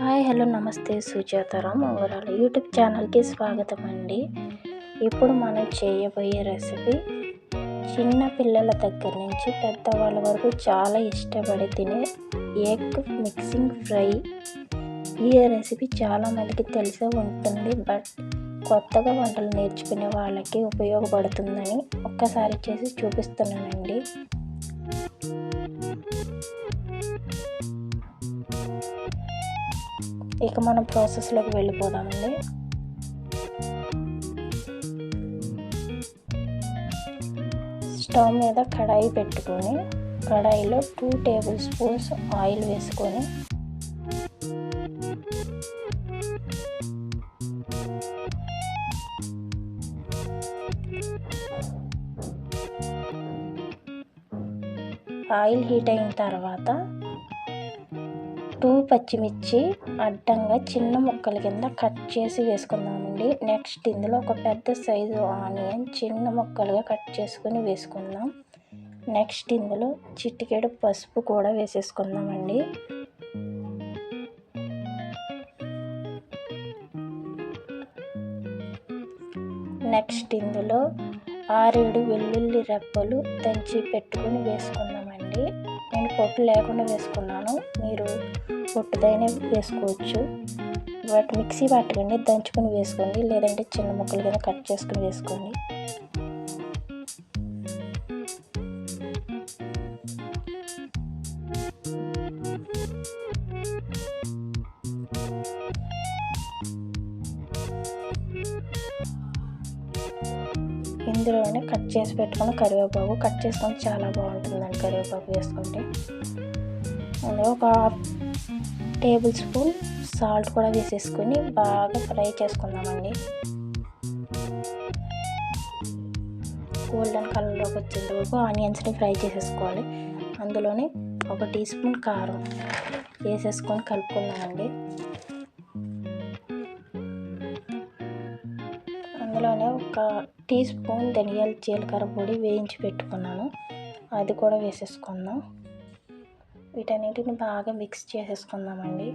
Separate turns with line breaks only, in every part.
Hi hello నమస్తే Sujataram. Overall YouTube ఛానల్కి స్వాగతం అండి ఇప్పుడు మనం చేయబోయే రెసిపీ చిన్న పిల్లల దగ్గర నుంచి పెద్దవాళ్ళ వరకు చాలా ఇష్టపడి తినే ఎగ్ మిక్సింగ్ ఫ్రై. ఈ రెసిపీ చాలామందికి తెలిసే ఉంటుంది బట్ కొత్తగా వంటలు నేర్చుకునే వాళ్ళకి ఉపయోగపడుతుందని ఒక్కసారి చేసి చూపిస్తున్నానండి. ఇక మనం ప్రాసెస్లోకి వెళ్ళిపోదామండి. స్టవ్ మీద కడాయి పెట్టుకొని కడాయిలో టూ టేబుల్ స్పూన్స్ ఆయిల్ వేసుకొని ఆయిల్ హీట్ అయిన తర్వాత టూ పచ్చిమిర్చి అడ్డంగా చిన్న ముక్కల కింద కట్ చేసి వేసుకుందామండి. నెక్స్ట్ ఇందులో ఒక పెద్ద సైజు ఆనియన్ చిన్న ముక్కలుగా కట్ చేసుకుని వేసుకుందాం. నెక్స్ట్ ఇందులో చిటికెడు పసుపు కూడా వేసేసుకుందామండి. నెక్స్ట్ ఇందులో ఆరేడు వెల్లుల్లి రెప్పలు దంచి పెట్టుకుని వేసుకుందామండి. నేను పొట్టు లేకుండా వేసుకున్నాను. మీరు పొట్టుదైనా వేసుకోవచ్చు. బట్ మిక్సీ పట్టకండి దంచుకొని వేసుకోండి. లేదంటే చిన్న ముక్కలు కింద కట్ చేసుకుని వేసుకోండి. ఇందులోనే కట్ చేసి పెట్టుకున్న కరివేపాకు. కట్ చేసుకొని చాలా బాగుంటుందండి కరివేపాకు వేసుకుంటే. అందులో ఒక టేబుల్ స్పూన్ సాల్ట్ కూడా వేసేసుకొని బాగా ఫ్రై చేసుకుందామండి. గోల్డెన్ కలర్లోకి వచ్చేంత వరకు ఆనియన్స్ని ఫ్రై చేసేసుకోవాలి. అందులోనే ఒక టీ స్పూన్ కారం వేసేసుకొని కలుపుకున్నామండి అందులోనే ఒక టీ స్పూన్ ధనియాల జీలకర్ర పొడి వేయించి పెట్టుకున్నాను. అది కూడా వేసేసుకుందాం. వీటన్నిటిని బాగా మిక్స్ చేసేసుకుందామండి.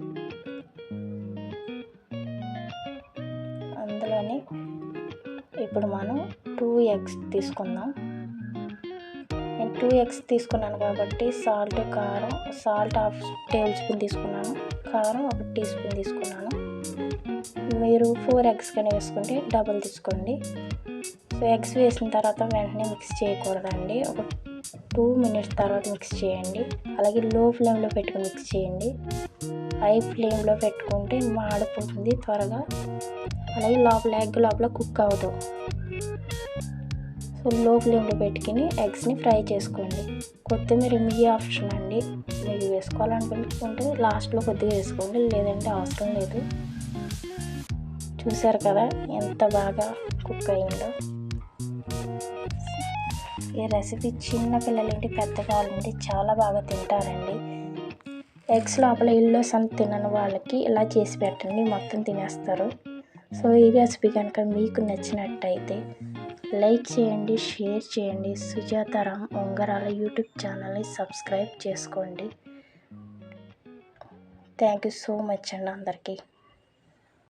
అందులోనే ఇప్పుడు మనం టూ ఎగ్స్ తీసుకుందాం. నేను టూ ఎగ్స్ తీసుకున్నాను కాబట్టి సాల్ట్ కారం సాల్ట్ హాఫ్ టేబుల్ స్పూన్ తీసుకున్నాను. కారం ఒక టీ స్పూన్ తీసుకున్నాను. మీరు ఫోర్ ఎగ్స్ కానీ వేసుకుంటే డబుల్ తీసుకోండి. సో ఎగ్స్ వేసిన తర్వాత వెంటనే మిక్స్ చేయకూడదండి. ఒక టూ మినిట్స్ తర్వాత మిక్స్ చేయండి. అలాగే లో ఫ్లేమ్లో పెట్టుకుని మిక్స్ చేయండి. హై ఫ్లేమ్లో పెట్టుకుంటే మాడిపోతుంది త్వరగా. అలాగే లోపల ఎగ్ లోపల కుక్ అవ్వదు. సో లో ఫ్లేమ్లో పెట్టుకుని ఎగ్స్ని ఫ్రై చేసుకోండి. కొత్తిమీర మీ ఆప్షన్ అండి. మీకు వేసుకోవాలనుకుంటే లాస్ట్లో కొద్దిగా వేసుకోండి. లేదంటే అవసరం లేదు. చూసారు కదా ఎంత బాగా కుక్ అయిందో. ఈ రెసిపీ చిన్న పిల్లలేంటి పెద్దవాళ్ళంటి చాలా బాగా తింటారండి. ఎగ్స్ లోపల ఇల్లు సన్ తినని వాళ్ళకి ఇలా చేసి పెట్టండి మొత్తం తినేస్తారు. సో ఈ రెసిపీ కనుక మీకు నచ్చినట్టయితే లైక్ చేయండి షేర్ చేయండి. సుజాతారాం ఉంగరాల యూట్యూబ్ ఛానల్ని సబ్స్క్రైబ్ చేసుకోండి. థ్యాంక్ యూ సో మచ్ అండి అందరికీ.